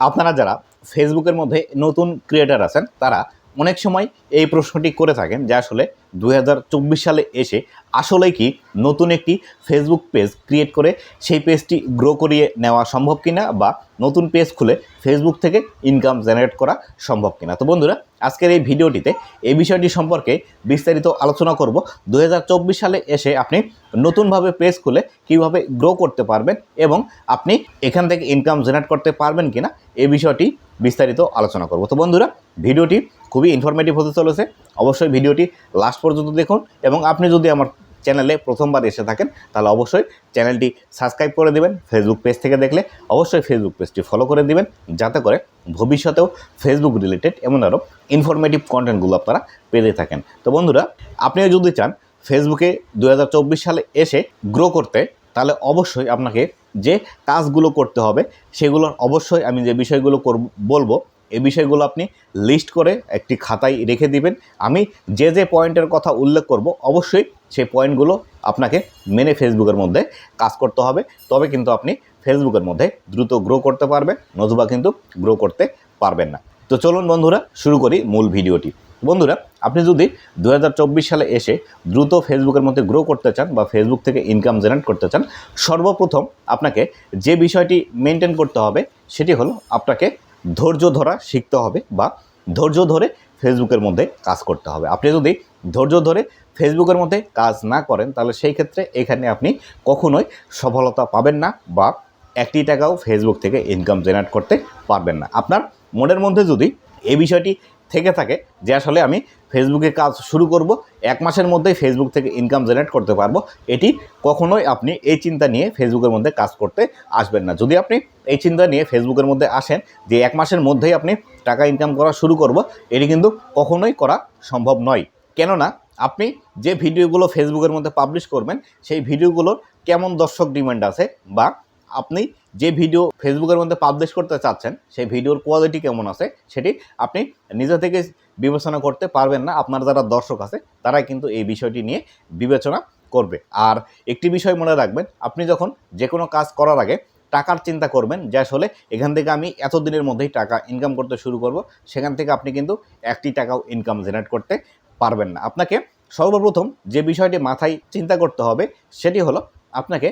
আপনারা যারা ফেসবুকের মধ্যে নতুন ক্রিয়েটার আছেন তারা অনেক সময় এই প্রশ্নটি করে থাকেন যে আসলে দু হাজার চব্বিশ সালে এসে আসলে কি নতুন একটি ফেসবুক পেজ ক্রিয়েট করে সেই পেজটি গ্রো করিয়ে নেওয়া সম্ভব কিনা বা নতুন পেজ খুলে ফেসবুক থেকে ইনকাম জেনারেট করা সম্ভব কিনা। তো বন্ধুরা, আজকের এই ভিডিওটিতে এই বিষয়টি সম্পর্কে বিস্তারিত আলোচনা করব। দু হাজার চব্বিশ সালে এসে আপনি নতুনভাবে পেজ খুলে কীভাবে গ্রো করতে পারবেন এবং আপনি এখান থেকে ইনকাম জেনারেট করতে পারবেন কিনা, এই বিষয়টি বিস্তারিত আলোচনা করব। তো বন্ধুরা, ভিডিওটি খুবই ইনফরমেটিভ হতে চলেছে। অবশ্যই ভিডিওটি লাস্ট পর্যন্ত দেখুন এবং আপনি যদি আমার চ্যানেলে প্রথমবার এসে থাকেন, তাহলে অবশ্যই চ্যানেলটি সাবস্ক্রাইব করে দেবেন ফেসবুক পেজ থেকে দেখলে অবশ্যই ফেসবুক পেজটি ফলো করে দেবেন, যাতে করে ভবিষ্যতেও ফেসবুক রিলেটেড এমন আরও ইনফরমেটিভ কন্টেন্টগুলো আপনারা পেতে থাকেন। তো বন্ধুরা, আপনিও যদি চান ফেসবুকে দু হাজার চব্বিশ সালে এসে গ্রো করতে, তাহলে অবশ্যই আপনাকে যে কাজগুলো করতে হবে সেগুলোর অবশ্যই আমি যে বিষয়গুলো করব, বলব এই বিষয়গুলো আপনি লিস্ট করে একটি খাতায় রেখে দিবেন। আমি যে যে পয়েন্টের কথা উল্লেখ করব, অবশ্যই সেই পয়েন্টগুলো আপনাকে মেনে ফেসবুকের মধ্যে কাজ করতে হবে। তবে কিন্তু আপনি ফেসবুকের মধ্যে দ্রুত গ্রো করতে পারবেন, নতুবা কিন্তু গ্রো করতে পারবেন না। তো চলুন বন্ধুরা, শুরু করি মূল ভিডিওটি। বন্ধুরা, আপনি যদি দু হাজার চব্বিশ সালে এসে দ্রুত ফেসবুকের মধ্যে গ্রো করতে চান বা ফেসবুক থেকে ইনকাম জেনারেট করতে চান, সর্বপ্রথম আপনাকে যে বিষয়টি মেনটেন করতে হবে, সেটি হলো আপনাকে ধৈর্য ধরা শিখতে হবে বা ধৈর্য ধরে ফেসবুকের মধ্যে কাজ করতে হবে। আপনি যদি ধৈর্য ধরে ফেসবুকের মধ্যে কাজ না করেন, তাহলে সেই ক্ষেত্রে এখানে আপনি কখনোই সফলতা পাবেন না বা একটি টাকাও ফেসবুক থেকে ইনকাম জেনারেট করতে পারবেন না। আপনার মনের মধ্যে যদি এই বিষয়টি থেকে থাকে যে আসলে আমি ফেসবুকে কাজ শুরু করব, এক মাসের মধ্যেই ফেসবুক থেকে ইনকাম জেনারেট করতে পারব। এটি কখনোই আপনি এই চিন্তা নিয়ে ফেসবুকের মধ্যে কাজ করতে আসবেন না। যদি আপনি এই চিন্তা নিয়ে ফেসবুকের মধ্যে আসেন যে এক মাসের মধ্যেই আপনি টাকা ইনকাম করা শুরু করব, এটি কিন্তু কখনোই করা সম্ভব নয়। কেননা আপনি যে ভিডিওগুলো ফেসবুকের মধ্যে পাবলিশ করবেন, সেই ভিডিওগুলোর কেমন দর্শক ডিমান্ড আছে বা আপনি যে ভিডিও ফেসবুকের মধ্যে পাবলিশ করতে চাচ্ছেন, সেই ভিডিওর কোয়ালিটি কেমন আছে, সেটি আপনি নিজে থেকে বিবেচনা করতে পারবেন না। আপনার যারা দর্শক আছে, তারাই কিন্তু এই বিষয়টি নিয়ে বিবেচনা করবে। আর একটি বিষয় মনে রাখবেন, আপনি যখন যে কোনো কাজ করার আগে টাকার চিন্তা করবেন, যে আসলে এখান থেকে আমি এত দিনের মধ্যেই টাকা ইনকাম করতে শুরু করব, সেখান থেকে আপনি কিন্তু একটি টাকাও ইনকাম জেনারেট করতে পারবেন না। আপনাকে সর্বপ্রথম যে বিষয়টি মাথায় চিন্তা করতে হবে, সেটি হলো আপনাকে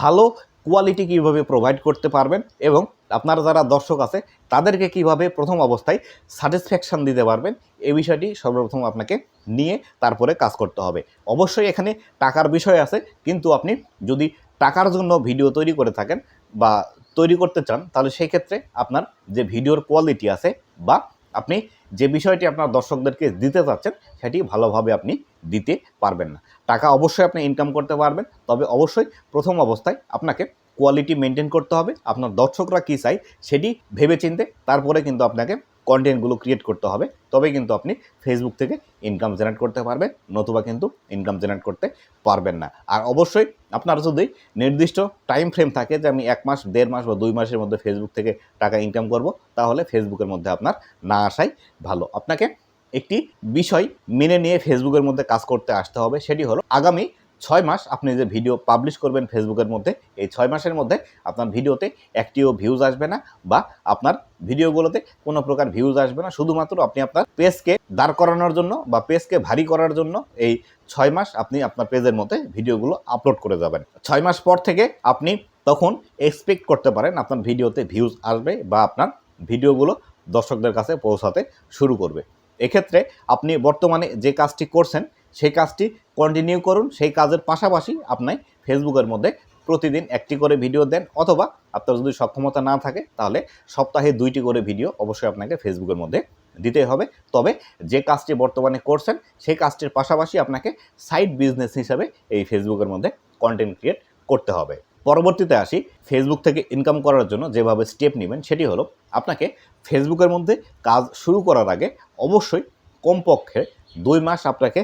ভালো কোয়ালিটি কীভাবে প্রোভাইড করতে পারবেন এবং আপনার যারা দর্শক আছে, তাদেরকে কীভাবে প্রথম অবস্থায় স্যাটিসফ্যাকশান দিতে পারবেন, এই বিষয়টি সর্বপ্রথম আপনাকে নিয়ে তারপরে কাজ করতে হবে। অবশ্যই এখানে টাকার বিষয় আছে, কিন্তু আপনি যদি টাকার জন্য ভিডিও তৈরি করে থাকেন বা তৈরি করতে চান, তাহলে সেই ক্ষেত্রে আপনার যে ভিডিওর কোয়ালিটি আছে বা আপনি যে বিষয়টি আপনার দর্শকদেরকে দিতে চাচ্ছেন, সেটি ভালোভাবে আপনি দিতে পারবেন না। টাকা অবশ্যই আপনি ইনকাম করতে পারবেন, তবে অবশ্যই প্রথম অবস্থায় আপনাকে কোয়ালিটি মেনটেন করতে হবে। আপনার দর্শকরা কী চাই সেটি ভেবেচিন্তে, তারপরে কিন্তু আপনাকে কন্টেন্টগুলো ক্রিয়েট করতে হবে তবে কিন্তু আপনি ফেসবুক থেকে ইনকাম জেনারেট করতে পারবেন, নতুবা কিন্তু ইনকাম জেনারেট করতে পারবেন না। আর অবশ্যই আপনার যদি নির্দিষ্ট টাইম ফ্রেম থাকে যে আমি এক মাস, দেড় মাস বা দুই মাসের মধ্যে ফেসবুক থেকে টাকা ইনকাম করব, তাহলে ফেসবুকের মধ্যে আপনার না আসাই ভালো। আপনাকে একটি বিষয় মেনে নিয়ে ফেসবুকের মধ্যে কাজ করতে আসতে হবে, সেটি হলো আগামী ছয় মাস আপনি যে ভিডিও পাবলিশ করবেন ফেসবুকের মধ্যে, এই ছয় মাসের মধ্যে আপনার ভিডিওতে একটিও ভিউজ আসবে না বা আপনার ভিডিওগুলোতে কোনো প্রকার ভিউজ আসবে না। শুধুমাত্র আপনি আপনার পেজকে দাঁড় করানোর জন্য বা পেজকে ভারী করার জন্য এই ছয় মাস আপনি আপনার পেজের মধ্যে ভিডিওগুলো আপলোড করে যাবেন। ছয় মাস পর থেকে আপনি তখন এক্সপেক্ট করতে পারেন আপনার ভিডিওতে ভিউজ আসবে বা আপনার ভিডিওগুলো দর্শকদের কাছে পৌঁছাতে শুরু করবে। এক্ষেত্রে আপনি বর্তমানে যে কাজটি করছেন সেই কাজটি কন্টিনিউ করুন। সেই কাজের পাশাপাশি আপনি ফেসবুকের মধ্যে প্রতিদিন একটি করে ভিডিও দেন অথবা আপনার যদি সক্ষমতা না থাকে, তাহলে সপ্তাহে দুইটি করে ভিডিও অবশ্যই আপনাকে ফেসবুকের মধ্যে দিতে হবে। তবে যে কাজটি বর্তমানে করছেন, সেই কাজটির পাশাপাশি আপনাকে সাইড বিজনেস হিসাবে এই ফেসবুকের মধ্যে কন্টেন্ট ক্রিয়েট করতে হবে। পরবর্তীতে আসি ফেসবুক থেকে ইনকাম করার জন্য যেভাবে স্টেপ নেবেন, সেটি হলো আপনাকে ফেসবুকের মধ্যে কাজ শুরু করার আগে অবশ্যই কমপক্ষে দুই মাস আপনাকে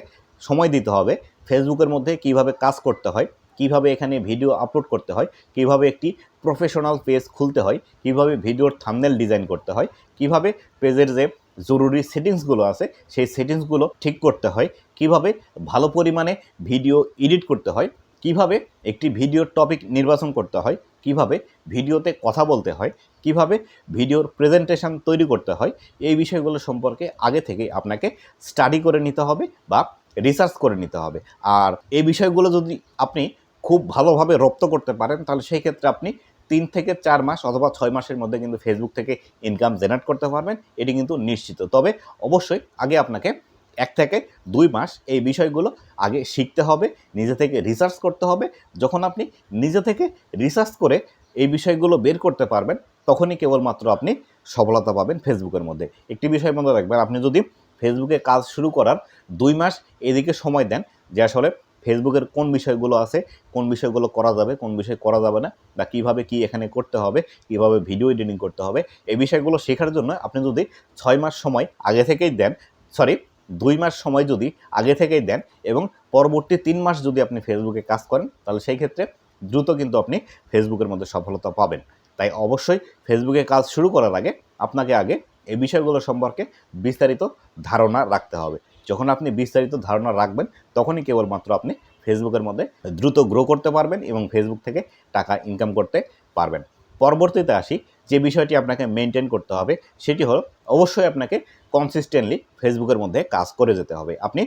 সময় দিতে হবে ফেসবুকের মধ্যে কীভাবে কাজ করতে হয়, কীভাবে এখানে ভিডিও আপলোড করতে হয়, কীভাবে একটি প্রফেশনাল পেজ খুলতে হয়, কীভাবে ভিডিওর থামনেল ডিজাইন করতে হয়, কীভাবে পেজের যে জরুরি সেটিংসগুলো আছে, সেই সেটিংসগুলো ঠিক করতে হয়, কীভাবে ভালো পরিমাণে ভিডিও এডিট করতে হয়, কীভাবে একটি ভিডিওর টপিক নির্বাচন করতে হয়, কীভাবে ভিডিওতে কথা বলতে হয়, কীভাবে ভিডিওর প্রেজেন্টেশন তৈরি করতে হয়, এই বিষয়গুলো সম্পর্কে আগে থেকেই আপনাকে স্টাডি করে নিতে হবে বা রিসার্চ করে নিতে হবে। আর এই বিষয়গুলো যদি আপনি খুব ভালোভাবে রপ্ত করতে পারেন, তাহলে সেই ক্ষেত্রে আপনি তিন থেকে চার মাস অথবা ছয় মাসের মধ্যে কিন্তু ফেসবুক থেকে ইনকাম জেনারেট করতে পারবেন, এটি কিন্তু নিশ্চিত। তবে অবশ্যই আগে আপনাকে এক থেকে দুই মাস এই বিষয়গুলো আগে শিখতে হবে, নিজে থেকে রিসার্চ করতে হবে। যখন আপনি নিজে থেকে রিসার্চ করে এই বিষয়গুলো বের করতে পারবেন, তখনই কেবলমাত্র আপনি সফলতা পাবেন ফেসবুকের মধ্যে। একটি বিষয় মনে রাখবেন, আপনি যদি ফেসবুকে কাজ শুরু করার দুই মাস এদিকে সময় দেন, যে আসলে ফেসবুকের কোন বিষয়গুলো আছে, কোন বিষয়গুলো করা যাবে, কোন বিষয় করা যাবে না, বা কীভাবে কি এখানে করতে হবে, কীভাবে ভিডিও এডিটিং করতে হবে, এই বিষয়গুলো শেখার জন্য আপনি যদি ছয় মাস সময় আগে থেকেই দেন, সরি, দুই মাস সময় যদি আগে থেকেই দেন এবং পরবর্তী তিন মাস যদি আপনি ফেসবুকে কাজ করেন, তাহলে সেই ক্ষেত্রে দ্রুত কিন্তু আপনি ফেসবুকের মধ্যে সফলতা পাবেন। তাই অবশ্যই ফেসবুকে কাজ শুরু করার আগে, আপনাকে আগে এই বিষয়গুলো সম্পর্কে বিস্তারিত ধারণা রাখতে হবে। যখন আপনি বিস্তারিত ধারণা রাখবেন, তখনই কেবলমাত্র আপনি ফেসবুকের মধ্যে দ্রুত গ্রো করতে পারবেন এবং ফেসবুক থেকে টাকা ইনকাম করতে পারবেন। পরবর্তীতে আসি, যে বিষয়টি আপনাকে মেনটেন করতে হবে, সেটি হলো অবশ্যই আপনাকে কনসিস্টেন্টলি ফেসবুকের মধ্যে কাজ করে যেতে হবে। আপনি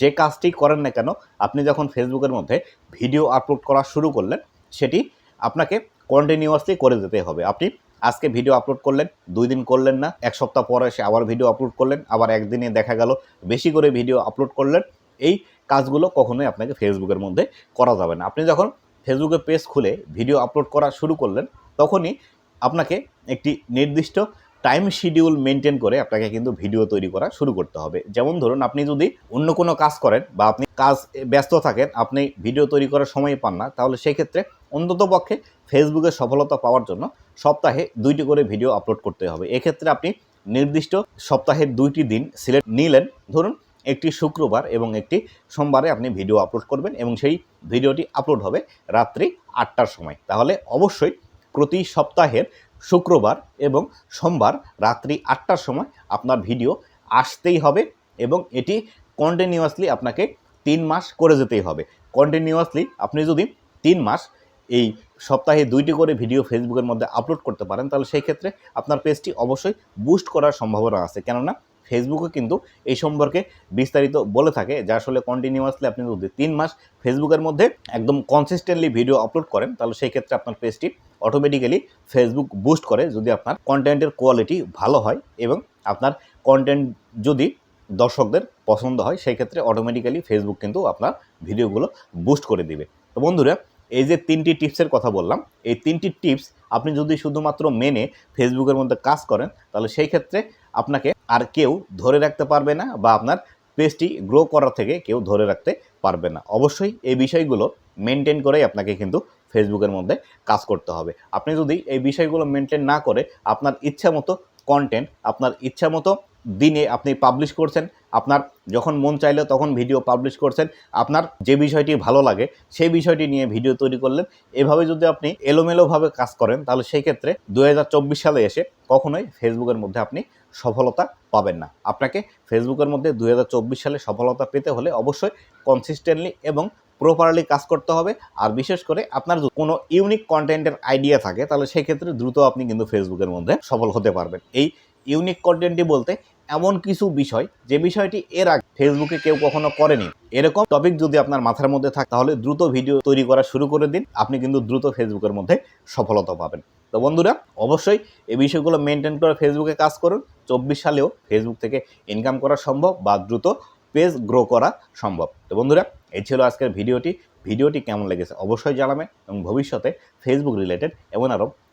যে কাজটি করেন না কেন, আপনি যখন ফেসবুকের মধ্যে ভিডিও আপলোড করা শুরু করলেন, সেটি আপনাকে কন্টিনিউয়াসলি করে যেতে হবে। আপনি আজকে ভিডিও আপলোড করলেন, দুই দিন করলেন না, এক সপ্তাহ পরে এসে আবার ভিডিও আপলোড করলেন, আবার একদিনে দেখা গেল, বেশি করে ভিডিও আপলোড করলেন, এই কাজগুলো কখনোই আপনাকে ফেসবুকের মধ্যে করা যাবে না। আপনি যখন ফেসবুকে পেজ খুলে ভিডিও আপলোড করা শুরু করলেন, তখনই আপনাকে একটি নির্দিষ্ট টাইম শিডিউল মেনটেন করে আপনাকে কিন্তু ভিডিও তৈরি করা শুরু করতে হবে। যেমন ধরুন, আপনি যদি অন্য কোনো কাজ করেন বা আপনি কাজ ব্যস্ত থাকেন, আপনি ভিডিও তৈরি করার সময় পান না, তাহলে সেই ক্ষেত্রে অন্তত পক্ষে ফেসবুকে সফলতা পাওয়ার জন্য সপ্তাহে দুইটি করে ভিডিও আপলোড করতে হবে। এক্ষেত্রে আপনি নির্দিষ্ট সপ্তাহের দুইটি দিন সিলেক্ট নিলেন। ধরুন, একটি শুক্রবার এবং একটি সোমবারে আপনি ভিডিও আপলোড করবেন এবং সেই ভিডিওটি আপলোড হবে রাত্রি আটটার সময়। তাহলে অবশ্যই প্রতি সপ্তাহের শুক্রবার এবং সোমবার রাত্রি আটটার সময় আপনার ভিডিও আসতেই হবে এবং এটি কন্টিনিউয়াসলি আপনাকে তিন মাস করে যেতেই হবে। কন্টিনিউয়াসলি আপনি যদি তিন মাস এই সপ্তাহে দুইটি করে ভিডিও ফেসবুকের মধ্যে আপলোড করতে পারেন, তাহলে সেই ক্ষেত্রে আপনার পেজটি অবশ্যই বুস্ট করার সম্ভাবনা আছে। কেননা ফেসবুকে কিন্তু এই সম্পর্কে বিস্তারিত বলে থাকে, যে আসলে কন্টিনিউয়াসলি আপনি যদি তিন মাস ফেসবুকের মধ্যে একদম কনসিস্টেন্টলি ভিডিও আপলোড করেন, তাহলে সেই ক্ষেত্রে আপনার পেজটি অটোমেটিক্যালি ফেসবুক বুস্ট করে যদি আপনার কন্টেন্টের কোয়ালিটি ভালো হয় এবং আপনার কন্টেন্ট যদি দর্শকদের পছন্দ হয়, সেই ক্ষেত্রে অটোমেটিক্যালি ফেসবুক কিন্তু আপনার ভিডিওগুলো বুস্ট করে দিবে। তো বন্ধুরা, এই যে তিনটি টিপসের কথা বললাম, এই তিনটি টিপস আপনি যদি শুধুমাত্র মেনে ফেসবুকের মধ্যে কাজ করেন, তাহলে সেই ক্ষেত্রে আপনাকে আর কেউ ধরে রাখতে পারবে না বা আপনার পেজটি গ্রো করা থেকে কেউ ধরে রাখতে পারবে না। অবশ্যই এই বিষয়গুলো মেনটেন করেই আপনাকে কিন্তু ফেসবুকের মধ্যে কাজ করতে হবে। আপনি যদি এই বিষয়গুলো মেনটেন না করে আপনার ইচ্ছা মতো কন্টেন্ট আপনার ইচ্ছা মতো দিনে আপনি পাবলিশ করছেন, আপনার যখন মন চাইলো তখন ভিডিও পাবলিশ করছেন, আপনার যে বিষয়টি ভালো লাগে সেই বিষয়টি নিয়ে ভিডিও তৈরি করলেন। এভাবে যদি আপনি এলোমেলোভাবে কাজ করেন, তাহলে সেই ক্ষেত্রে দু হাজার চব্বিশ সালে এসে কখনোই ফেসবুকের মধ্যে আপনি সফলতা পাবেন না। আপনাকে ফেসবুকের মধ্যে দু হাজার চব্বিশ সালে সফলতা পেতে হলে অবশ্যই কনসিস্টেন্টলি এবং প্রপারলি কাজ করতে হবে। আর বিশেষ করে আপনার কোনো ইউনিক কন্টেন্টের আইডিয়া থাকে, তাহলে সেই ক্ষেত্রে দ্রুত আপনি কিন্তু ফেসবুকের মধ্যে সফল হতে পারবেন। এই ইউনিক কন্টেন্টটি বলতে এমন কিছু বিষয়, যে বিষয়টি এর আগে ফেসবুকে কেউ কখনো করেনি। এরকম টপিক যদি আপনার মাথার মধ্যে থাকে, তাহলে দ্রুত ভিডিও তৈরি করা শুরু করে দিন। আপনি কিন্তু দ্রুত ফেসবুকের মধ্যে সফলতা পাবেন। তো বন্ধুরা, অবশ্যই এই বিষয়গুলো মেনটেন করে ফেসবুকে কাজ করুন। চব্বিশ সালেও ফেসবুক থেকে ইনকাম করা সম্ভব বা দ্রুত পেজ গ্রো করা সম্ভব। তো বন্ধুরা, এই ছিল আজকের ভিডিওটি ভিডিওটি কেমন লেগেছে অবশ্যই জানাবেন এবং ভবিষ্যতে ফেসবুক রিলেটেড এমন আরও